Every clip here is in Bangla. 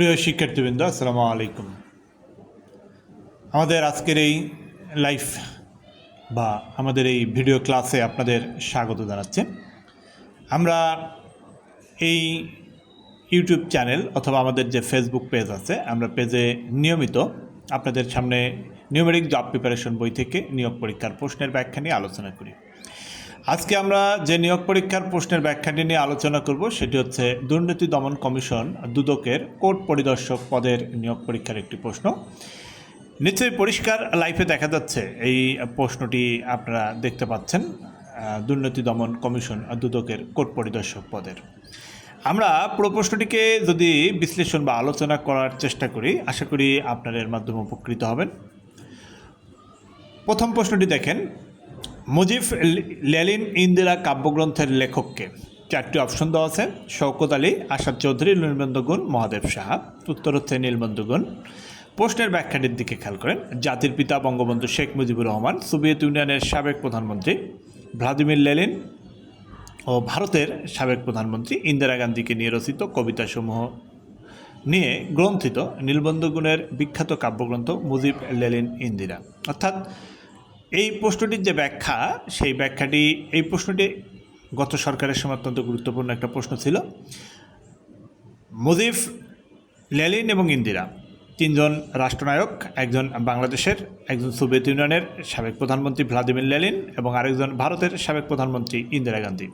প্রিয় শিক্ষার্থীবৃন্দ, আসসালামু আলাইকুম। আমাদের আজকের এই লাইফ বা আমাদের এই ভিডিও ক্লাসে আপনাদের স্বাগত জানাচ্ছি। আমরা এই ইউটিউব চ্যানেল অথবা আমাদের যে ফেসবুক পেজ আছে, আমরা পেজে নিয়মিত আপনাদের সামনে নিউমেরিক জব প্রিপারেশন বই থেকে নিয়োগ পরীক্ষার প্রশ্নের ব্যাখ্যা নিয়ে আলোচনা করি। আজকে আমরা যে নিয়োগ পরীক্ষার প্রশ্নের ব্যাখ্যাটি নিয়ে আলোচনা করব, সেটি হচ্ছে দুর্নীতি দমন কমিশন দুদকের কোর্ট পরিদর্শক পদের নিয়োগ পরীক্ষার একটি প্রশ্ন। নিশ্চয়ই পরিষ্কার লাইফে দেখা যাচ্ছে এই প্রশ্নটি আপনারা দেখতে পাচ্ছেন দুর্নীতি দমন কমিশন দুদকের কোর্ট পরিদর্শক পদের। আমরা পুরো প্রশ্নটিকে যদি বিশ্লেষণ বা আলোচনা করার চেষ্টা করি, আশা করি আপনারা এর মাধ্যমে উপকৃত হবেন। প্রথম প্রশ্নটি দেখেন মুজিব লেলিন ইন্দিরা কাব্যগ্রন্থের লেখককে চারটি অপশন দেওয়া আছে। শওকত আলী আশাদ চৌধুরী নীলবন্ধগুণ মহাদেব সাহা। উত্তর হচ্ছে নীলবন্ধগুণ প্রশ্নের ব্যাখ্যাটির দিকে খেয়াল করেন। জাতির পিতা বঙ্গবন্ধু শেখ মুজিবুর রহমান, সোভিয়েত ইউনিয়নের সাবেক প্রধানমন্ত্রী ভ্লাদিমির লেলিন ও ভারতের সাবেক প্রধানমন্ত্রী ইন্দিরা গান্ধীকে নিয়ে রচিত কবিতাসমূহ নিয়ে গ্রন্থিত নীলবন্ধগুণের বিখ্যাত কাব্যগ্রন্থ মুজিব লেলিন ইন্দিরা। অর্থাৎ এই প্রশ্নটির যে ব্যাখ্যা, সেই ব্যাখ্যাটি, এই প্রশ্নটি গত সরকারের সময় অত্যন্ত গুরুত্বপূর্ণ একটা প্রশ্ন ছিল। মুজিব লেলিন এবং ইন্দিরা, তিনজন রাষ্ট্রনায়ক, একজন বাংলাদেশের, একজন সোভিয়েত ইউনিয়নের সাবেক প্রধানমন্ত্রী ভ্লাদিমির লেলিন এবং আরেকজন ভারতের সাবেক প্রধানমন্ত্রী ইন্দিরা গান্ধী।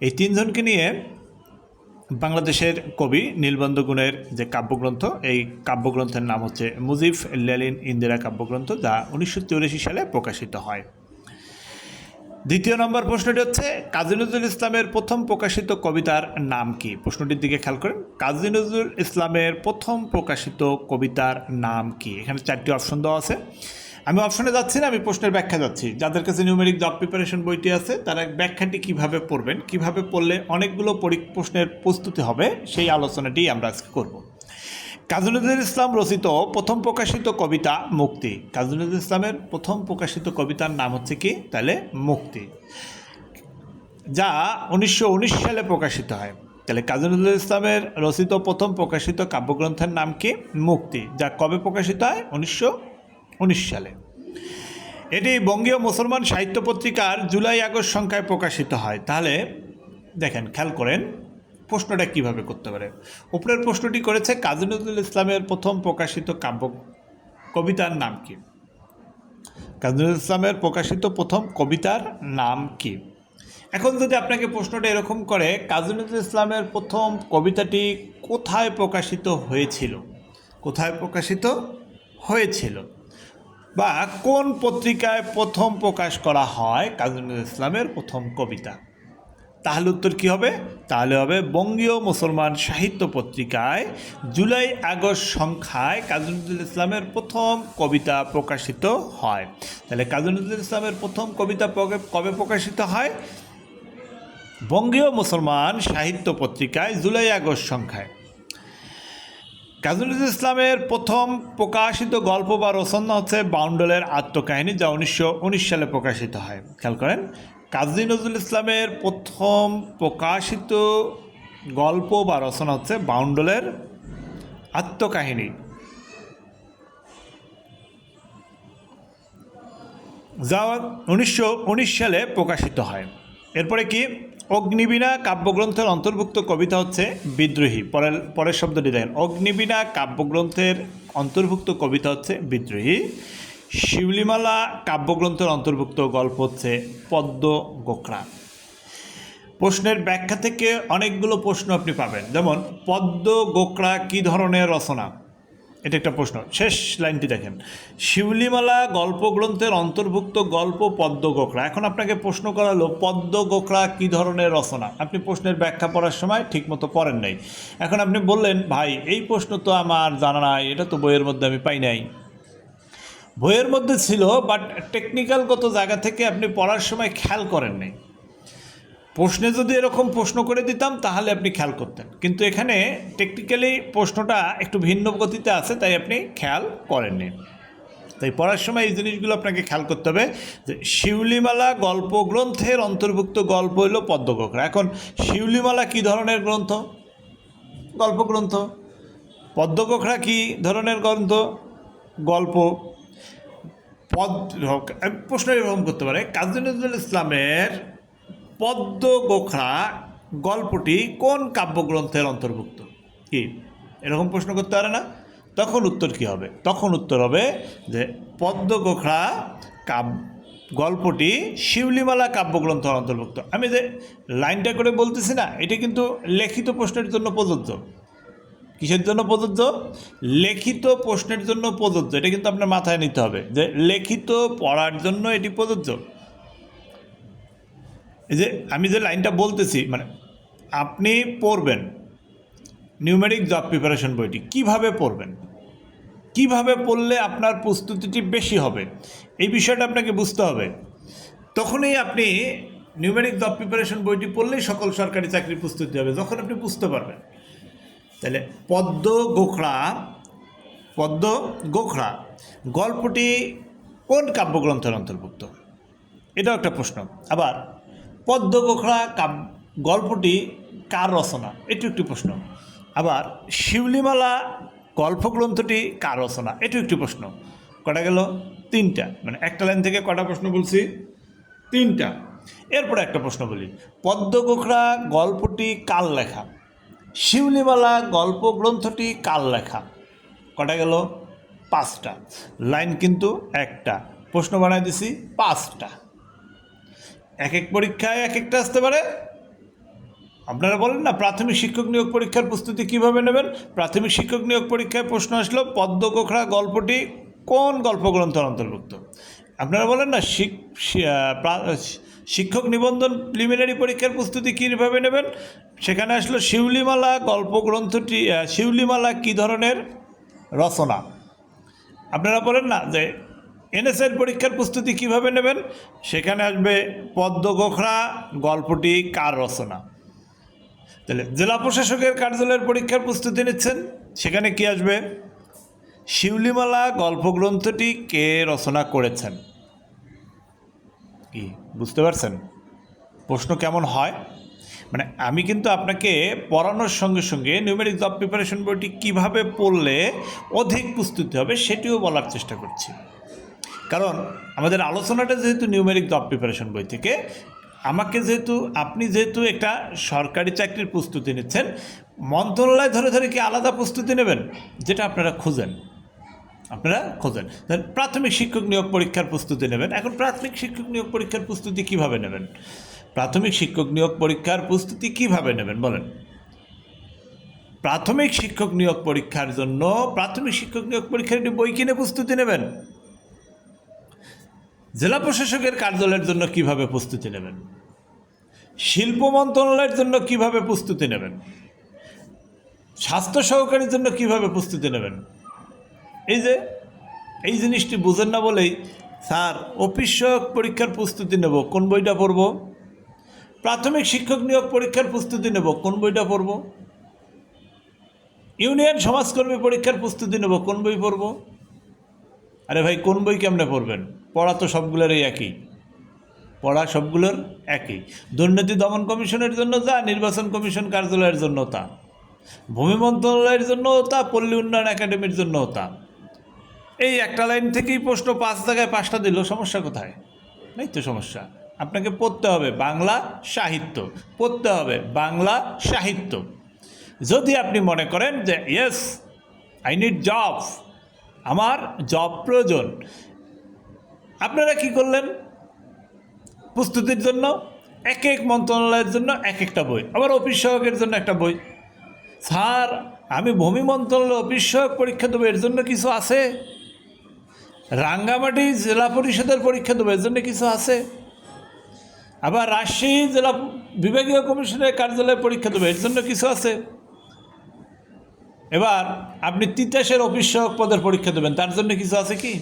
এই তিনজনকে নিয়ে বাংলাদেশের কবি নীলবন্ধ গুণের যে কাব্যগ্রন্থ, এই কাব্যগ্রন্থের নাম হচ্ছে মুজিব লেলিন ইন্দিরা কাব্যগ্রন্থ, যা উনিশশো সালে প্রকাশিত হয়। দ্বিতীয় নম্বর প্রশ্নটি হচ্ছে, কাজী নজরুল ইসলামের প্রথম প্রকাশিত কবিতার নাম কি? প্রশ্নটির দিকে খেয়াল করেন, কাজী নজরুল ইসলামের প্রথম প্রকাশিত কবিতার নাম কি? এখানে চারটি অপশন দেওয়া আছে। আমি অপশনে যাচ্ছি না, আমি প্রশ্নের ব্যাখ্যা যাচ্ছি। যাদের কাছে নিউমেরিক জব প্রিপারেশন বইটি আছে, তারা ব্যাখ্যাটি কীভাবে পড়বেন, কীভাবে পড়লে অনেকগুলো পরি- প্রশ্নের প্রস্তুতি হবে, সেই আলোচনাটি আমরা আজকে করব। কাজী ইসলাম রচিত প্রথম প্রকাশিত কবিতা মুক্তি। কাজী ইসলামের প্রথম প্রকাশিত কবিতার নাম হচ্ছে কি? তাহলে মুক্তি। যা উনিশশো উনিশ সালে প্রকাশিত হয়। তাহলে কাজী নজরুল ইসলামের রচিত প্রথম প্রকাশিত কাব্যগ্রন্থের নাম কি? মুক্তি। যা কবে প্রকাশিত হয়? উনিশশো সালে। এটি বঙ্গীয় মুসলমান সাহিত্য পত্রিকার জুলাই আগস্ট সংখ্যায় প্রকাশিত হয়। তাহলে দেখেন, খেয়াল করেন, প্রশ্নটা কীভাবে করতে পারে? উপরের প্রশ্নটি করেছে, কাজী নজরুল ইসলামের প্রথম প্রকাশিত কাব্য কবিতার নাম কি? কাজী নজরুল ইসলামের প্রকাশিত প্রথম কবিতার নাম কি? এখন যদি আপনাকে প্রশ্নটা এরকম করে, কাজী নজরুল ইসলামের প্রথম কবিতাটি কোথায় প্রকাশিত হয়েছিল? কোথায় প্রকাশিত হয়েছিল? বা কোন পত্রিকায় প্রথম প্রকাশ করা হয়? কাজী নজরুল ইসলামের প্রথম কবিতা। তাহলে উত্তর কী হবে? তাহলে হবে বঙ্গীয় মুসলমান সাহিত্য পত্রিকায় জুলাই আগস্ট সংখ্যায় কাজী নজরুল ইসলামের প্রথম কবিতা প্রকাশিত হয়। তাহলে কাজী নজরুল ইসলামের প্রথম কবিতা কবে- প্রকাশিত হয়? বঙ্গীয় মুসলমান সাহিত্য পত্রিকায় জুলাই আগস্ট সংখ্যায়। কাজী নজরুল ইসলামের প্রথম প্রকাশিত গল্প বা রচনা হচ্ছে বাউন্ডলের আত্মকাহিনী, যা উনিশশো উনিশ সালে প্রকাশিত হয়। খেয়াল করেন, কাজী নজরুল ইসলামের প্রথম প্রকাশিত গল্প বা রচনা হচ্ছে বাউন্ডলের আত্মকাহিনী। যা উনিশশো উনিশ সালে প্রকাশিত হয়। এরপরে কি? অগ্নিবীণা কাব্যগ্রন্থের অন্তর্ভুক্ত কবিতা হচ্ছে বিদ্রোহী। পরের পরের শব্দটি দেখেন। অগ্নিবীণা কাব্যগ্রন্থের অন্তর্ভুক্ত কবিতা হচ্ছে বিদ্রোহী। শিউলিমালা কাব্যগ্রন্থের অন্তর্ভুক্ত গল্প হচ্ছে পদ্ম গোখরা প্রশ্নের ব্যাখ্যা থেকে অনেকগুলো প্রশ্ন আপনি পাবেন। যেমন, পদ্ম গোকরা কী ধরনের রচনা? এটা একটা প্রশ্ন। শেষ লাইনটি দেখেন। শিউলিমালা গল্পগ্রন্থের অন্তর্ভুক্ত গল্প পদ্ম গোখরা এখন আপনাকে প্রশ্ন করা হলো পদ্ম গোখরা কী ধরনের রচনা? আপনি প্রশ্নের ব্যাখ্যা পড়ার সময় ঠিকমতো পড়েন নাই। এখন আপনি বললেন, ভাই, এই প্রশ্ন তো আমার জানা নাই, এটা তো বইয়ের মধ্যে আমি পাই নাই। বইয়ের মধ্যে ছিল বাট টেকনিক্যালগত জায়গা থেকে আপনি পড়ার সময় খেয়াল করেন নাই। প্রশ্নে যদি এরকম প্রশ্ন করে দিতাম, তাহলে আপনি খেয়াল করতেন। কিন্তু এখানে টেকনিক্যালি প্রশ্নটা একটু ভিন্ন গতিতে আছে, তাই আপনি খেয়াল করেননি। তাই পড়ার সময় এই জিনিসগুলো আপনাকে খেয়াল করতে হবে যে শিউলিমালা গল্প গ্রন্থের অন্তর্ভুক্ত গল্প হলো পদ্মগোখরা। এখন শিউলিমালা কী ধরনের গ্রন্থ? গল্প গ্রন্থ পদ্মকোখরা কি ধরনের গ্রন্থ? গল্প। পদ প্রশ্ন এরকম করতে পারে। কাজী নজরুল ইসলামের পদ্ম গোখরা গল্পটি কোন কাব্যগ্রন্থের অন্তর্ভুক্ত? কি? এরকম প্রশ্ন করতে পারে না? তখন উত্তর কি হবে? তখন উত্তর হবে যে পদ্ম গোখরা কাব, গল্পটি শিউলিমালা কাব্যগ্রন্থের অন্তর্ভুক্ত। আমি যে লাইনটা করে বলতেছি না, এটা কিন্তু লিখিত প্রশ্নের জন্য প্রযোজ্য। কিসের জন্য প্রযোজ্য? লিখিত প্রশ্নের জন্য প্রযোজ্য। এটা কিন্তু আপনার মাথায় নিতে হবে যে লিখিত পড়ার জন্য এটি প্রযোজ্য। এই যে আমি যে লাইনটা বলতেছি মানে আপনি পড়বেন নিউমেরিক জব প্রিপারেশন বইটি, কীভাবে পড়বেন? কীভাবে পড়লে আপনার প্রস্তুতিটি বেশি হবে? এই বিষয়টা আপনাকে বুঝতে হবে। তখনই আপনি নিউমেরিক জব প্রিপারেশন বইটি পড়লেই সকল সরকারি চাকরির প্রস্তুতি হবে, যখন আপনি বুঝতে পারবেন। তাহলে পদ্ম গোখড়া পদ্ম গোখড়া গল্পটি কোন কাব্যগ্রন্থের অন্তর্ভুক্ত? এটাও একটা প্রশ্ন। আবার পদ্ম গোখরা কাব্য গল্পটি কার রচনা? এটি একটি প্রশ্ন। আবার শিউলিমালা গল্পগ্রন্থটি কার রচনা? এটি একটি প্রশ্ন। কটা গেল? তিনটা। মানে একটা লাইন থেকে কটা প্রশ্ন বলছি? তিনটা। এরপরে একটা প্রশ্ন বলি। পদ্ম গোখরা গল্পটি কার লেখা? শিউলিমালা গল্প গ্রন্থটি কাল লেখা? কটা গেল? পাঁচটা। লাইন কিন্তু একটা। প্রশ্ন বানাই দিছি, পাঁচটা। এক এক পরীক্ষায় এক একটা আসতে পারে। আপনারা বলেন না, প্রাথমিক শিক্ষক নিয়োগ পরীক্ষার প্রস্তুতি কীভাবে নেবেন? প্রাথমিক শিক্ষক নিয়োগ পরীক্ষায় প্রশ্ন আসলো, পদ্ম গোখরা গল্পটি কোন গল্পগ্রন্থের অন্তর্ভুক্ত? আপনারা বলেন না শিক্ষক নিবন্ধন প্রিলিমিনারি পরীক্ষার প্রস্তুতি কীভাবে নেবেন? সেখানে আসলো শিউলিমালা গল্পগ্রন্থটি শিউলিমালা কী ধরনের রচনা? আপনারা বলেন না যে এনএসএর পরীক্ষার প্রস্তুতি কীভাবে নেবেন? সেখানে আসবে পদ্ম গোখরা, গল্পটি কার রচনা? তাহলে জেলা প্রশাসকের কার্যালয়ের পরীক্ষার প্রস্তুতি নিচ্ছেন। সেখানে কি আসবে? শিউলিমালা গল্পগ্রন্থটি কে রচনা করেছেন? কি, বুঝতে পারছেন? প্রশ্ন কেমন হয়? মানে আমি কিন্তু আপনাকে পড়ানোর সঙ্গে সঙ্গে নিউমেরিক জব প্রিপারেশন বইটি কীভাবে পড়লে অধিক প্রস্তুতি হবে সেটিও বলার চেষ্টা করছি। কারণ আমাদের আলোচনাটা যেহেতু নিউমেরিক জব প্রিপারেশন বই থেকে, আমাকে যেহেতু, আপনি যেহেতু একটা সরকারি চাকরির প্রস্তুতি নিচ্ছেন, মন্ত্রণালয় ধরে ধরে কি আলাদা প্রস্তুতি নেবেন? যেটা আপনারা খোঁজেন। আপনারা খোঁজেন। প্রাথমিক শিক্ষক নিয়োগ পরীক্ষার প্রস্তুতি নেবেন। এখন প্রাথমিক শিক্ষক নিয়োগ পরীক্ষার প্রস্তুতি কীভাবে নেবেন? প্রাথমিক শিক্ষক নিয়োগ পরীক্ষার প্রস্তুতি কীভাবে নেবেন? বলেন। প্রাথমিক শিক্ষক নিয়োগ পরীক্ষার জন্য প্রাথমিক শিক্ষক নিয়োগ পরীক্ষার একটি বই কিনে প্রস্তুতি নেবেন? জেলা প্রশাসকের কার্যালয়ের জন্য কীভাবে প্রস্তুতি নেবেন? শিল্প মন্ত্রণালয়ের জন্য কীভাবে প্রস্তুতি নেবেন? স্বাস্থ্য সহকারীর জন্য কীভাবে প্রস্তুতি নেবেন? এই যে, এই জিনিসটি বুঝেন না বলেই, স্যার, অফিস সহায়ক পরীক্ষার প্রস্তুতি নেব, কোন বইটা পড়ব? প্রাথমিক শিক্ষক নিয়োগ পরীক্ষার প্রস্তুতি নেব, কোন বইটা পড়ব? ইউনিয়ন সমাজকর্মী পরীক্ষার প্রস্তুতি নেব, কোন বই পড়ব? আরে ভাই, কোন বই কেমনে পড়বেন? পড়া তো সবগুলোরই একই। পড়া সবগুলোর একই। দুর্নীতি দমন কমিশনের জন্য যা, নির্বাচন কমিশন কার্যালয়ের জন্য তা। ভূমি মন্ত্রণালয়ের জন্যও তা, পল্লী উন্নয়ন একাডেমির জন্যও তা। এই একটা লাইন থেকেই প্রশ্ন পাঁচ জায়গায় পাঁচটা দিল, সমস্যা কোথায়? নেই তো সমস্যা। আপনাকে পড়তে হবে বাংলা সাহিত্য। পড়তে হবে বাংলা সাহিত্য। যদি আপনি মনে করেন যে, ইয়েস, আই নিড জব। আমার জব প্রয়োজন। আপনারা কি করলেন? প্রস্তুতির জন্য এক এক মন্ত্রণালয়ের জন্য এক একটা বই। আবার অফিস সহকের জন্য একটা বই। স্যার, আমি ভূমি মন্ত্রণালয় অফিস সহক পরীক্ষা দেবো, এর জন্য কিছু আছে? রাঙ্গামাটি জেলা পরিষদের পরীক্ষা দেবো, এর জন্য কিছু আছে? আবার রাজশাহী জেলা বিভাগীয় কমিশনের কার্যালয়ে পরীক্ষা দেবো, এর জন্য কিছু আছে? এবার আপনি তিতাসের অফিস সহক পদের পরীক্ষা দেবেন, তার জন্য কিছু আছে কি?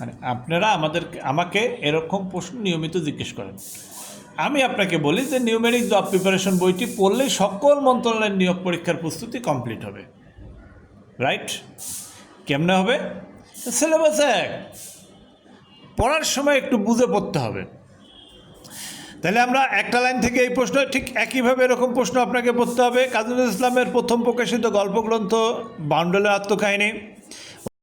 মানে আপনারা আমাদের আমাকে এরকম প্রশ্ন নিয়মিত জিজ্ঞেস করেন। আমি আপনাকে বলি যে নিউমেরিক জব প্রিপারেশন বইটি পড়লেই সকল মন্ত্রণালয়ের নিয়োগ পরীক্ষার প্রস্তুতি কমপ্লিট হবে। রাইট? কেমনে হবে? সিলেবাস এক। পড়ার সময় একটু বুঝে পড়তে হবে। তাহলে আমরা একটা লাইন থেকে এই প্রশ্ন, ঠিক একইভাবে এরকম প্রশ্ন আপনাকে পড়তে হবে। কাজুল ইসলামের প্রথম প্রকাশিত গল্পগ্রন্থ বাউন্ডলের আত্মকাহিনী।